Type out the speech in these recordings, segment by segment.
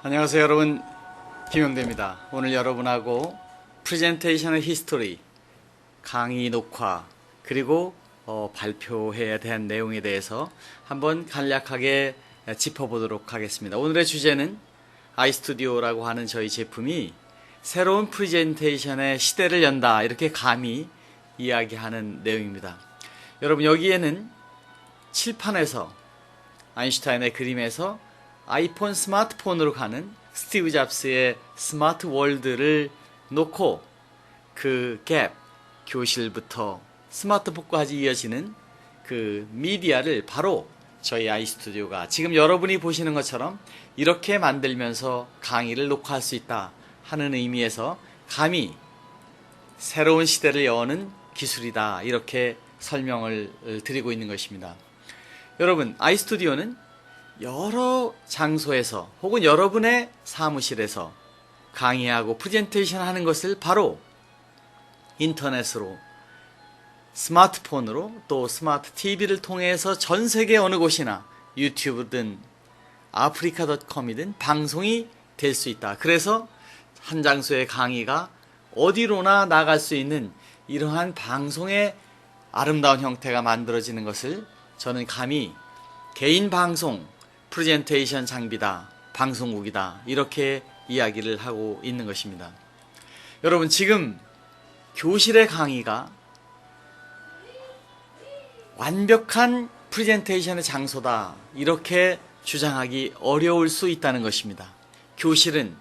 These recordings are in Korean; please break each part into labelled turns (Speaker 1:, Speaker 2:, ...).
Speaker 1: 안녕하세요 여러분 김영대입니다. 오늘 여러분하고 프레젠테이션의 히스토리, 강의 녹화 그리고 어, 발표회에 대한 내용에 대해서 한번 간략하게 짚어보도록 하겠습니다. 오늘의 주제는 아이스튜디오라고 하는 저희 제품이 새로운 프레젠테이션의 시대를 연다 이렇게 감히 이야기하는 내용입니다. 여러분 여기에는 칠판에서 아인슈타인의 그림에서 아이폰 스마트폰으로 가는 스티브 잡스의 스마트 월드를 놓고 그 갭, 교실부터 스마트폰까지 이어지는 그 미디어를 바로 저희 아이스튜디오가 지금 여러분이 보시는 것처럼 이렇게 만들면서 강의를 녹화할 수 있다 하는 의미에서 감히 새로운 시대를 여는 기술이다 이렇게 설명을 드리고 있는 것입니다. 여러분 아이스튜디오는 여러 장소에서 혹은 여러분의 사무실에서 강의하고 프레젠테이션 하는 것을 바로 인터넷으로 스마트폰으로 또 스마트 TV를 통해서 전 세계 어느 곳이나 유튜브든 아프리카닷컴이든 방송이 될 수 있다. 그래서 한 장소의 강의가 어디로나 나갈 수 있는 이러한 방송의 아름다운 형태가 만들어지는 것을 저는 감히 개인 방송, 프레젠테이션 장비다, 방송국이다, 이렇게 이야기를 하고 있는 것입니다. 여러분, 지금 교실의 강의가 완벽한 프레젠테이션의 장소다, 이렇게 주장하기 어려울 수 있다는 것입니다. 교실은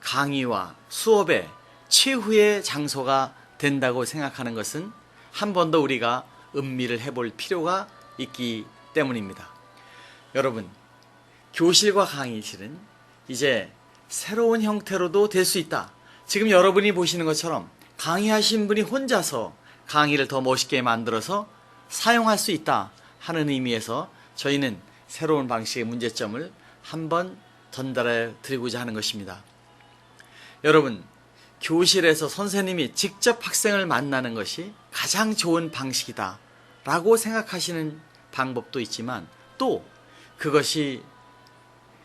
Speaker 1: 강의와 수업의 최후의 장소가 된다고 생각하는 것은 한 번 더 우리가 음미를 해볼 필요가 있기 때문입니다. 여러분, 교실과 강의실은 이제 새로운 형태로도 될 수 있다. 지금 여러분이 보시는 것처럼 강의하신 분이 혼자서 강의를 더 멋있게 만들어서 사용할 수 있다 하는 의미에서 저희는 새로운 방식의 문제점을 한번 전달해 드리고자 하는 것입니다. 여러분, 교실에서 선생님이 직접 학생을 만나는 것이 가장 좋은 방식이다 라고 생각하시는 방법도 있지만 또 그것이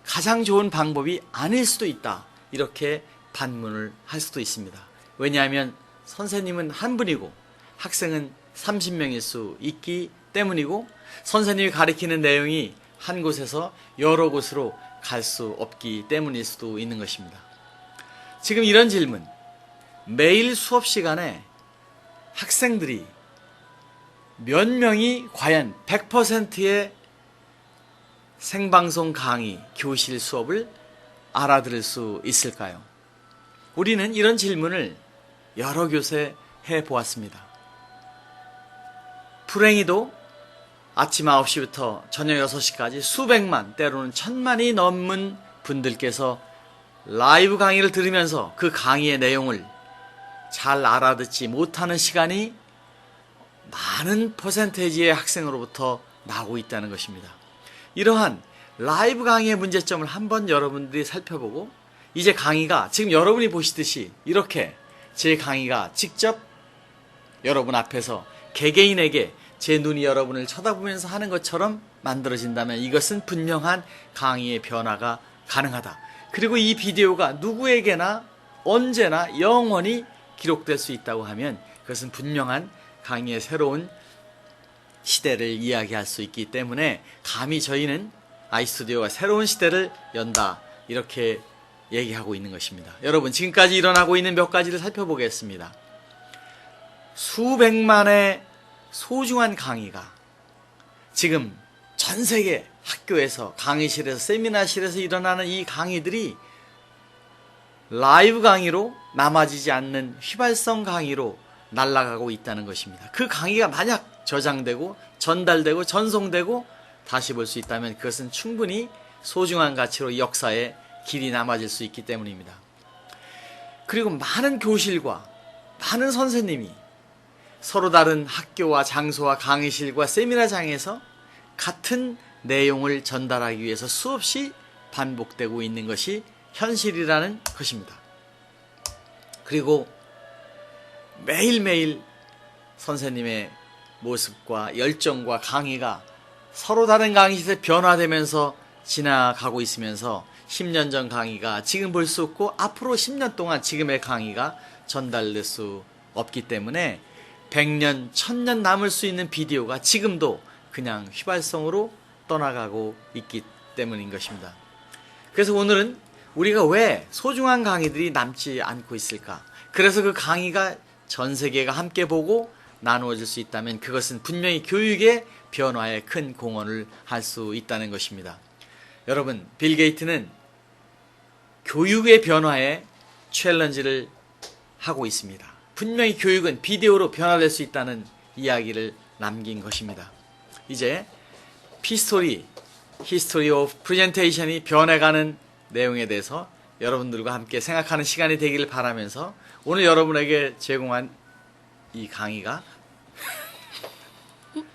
Speaker 1: 가장 좋은 방법이 아닐 수도 있다. 이렇게 반문을 할 수도 있습니다. 왜냐하면 선생님은 한 분이고 학생은 30명일 수 있기 때문이고 선생님이 가리키는 내용이 한 곳에서 여러 곳으로 갈 수 없기 때문일 수도 있는 것입니다. 지금 이런 질문. 매일 수업 시간에 학생들이 몇 명이 과연 100%의 생방송 강의, 교실 수업을 알아들을 수 있을까요? 우리는 이런 질문을 여러 교세 해 보았습니다. 불행히도 아침 9시부터 저녁 6시까지 수백만, 때로는 천만이 넘는 분들께서 라이브 강의를 들으면서 그 강의의 내용을 잘 알아듣지 못하는 시간이 많은 퍼센테이지의 학생으로부터 나오고 있다는 것입니다. 이러한 라이브 강의의 문제점을 한번 여러분들이 살펴보고 이제 강의가 지금 여러분이 보시듯이 이렇게 제 강의가 직접 여러분 앞에서 개개인에게 제 눈이 여러분을 쳐다보면서 하는 것처럼 만들어진다면 이것은 분명한 강의의 변화가 가능하다. 그리고 이 비디오가 누구에게나 언제나 영원히 기록될 수 있다고 하면 그것은 분명한 강의의 새로운 시대를 이야기할 수 있기 때문에 감히 저희는 아이스튜디오가 새로운 시대를 연다 이렇게 얘기하고 있는 것입니다. 여러분 지금까지 일어나고 있는 몇 가지를 살펴보겠습니다. 수백만의 소중한 강의가 지금 전 세계 학교에서 강의실에서 세미나실에서 일어나는 이 강의들이 라이브 강의로 남아지지 않는 휘발성 강의로 날아가고 있다는 것입니다. 그 강의가 만약 저장되고 전달되고 전송되고 다시 볼 수 있다면 그것은 충분히 소중한 가치로 역사에 길이 남아질 수 있기 때문입니다. 그리고 많은 교실과 많은 선생님이 서로 다른 학교와 장소와 강의실과 세미나장에서 같은 내용을 전달하기 위해서 수없이 반복되고 있는 것이 현실이라는 것입니다. 그리고 매일매일 선생님의 모습과 열정과 강의가 서로 다른 강의실에 변화되면서 지나가고 있으면서 10년 전 강의가 지금 볼 수 없고 앞으로 10년 동안 지금의 강의가 전달될 수 없기 때문에 100년, 1000년 남을 수 있는 비디오가 지금도 그냥 휘발성으로 떠나가고 있기 때문인 것입니다. 그래서 오늘은 우리가 왜 소중한 강의들이 남지 않고 있을까? 그래서 그 강의가 전 세계가 함께 보고 나누어질 수 있다면 그것은 분명히 교육의 변화에 큰 공헌을 할 수 있다는 것입니다. 여러분, 빌 게이트는 교육의 변화에 챌린지를 하고 있습니다. 분명히 교육은 비디오로 변화될 수 있다는 이야기를 남긴 것입니다. 이제 피스토리, 히스토리 오브 프레젠테이션이 변해가는 내용에 대해서 여러분들과 함께 생각하는 시간이 되기를 바라면서 오늘 여러분에게 제공한 이 강의가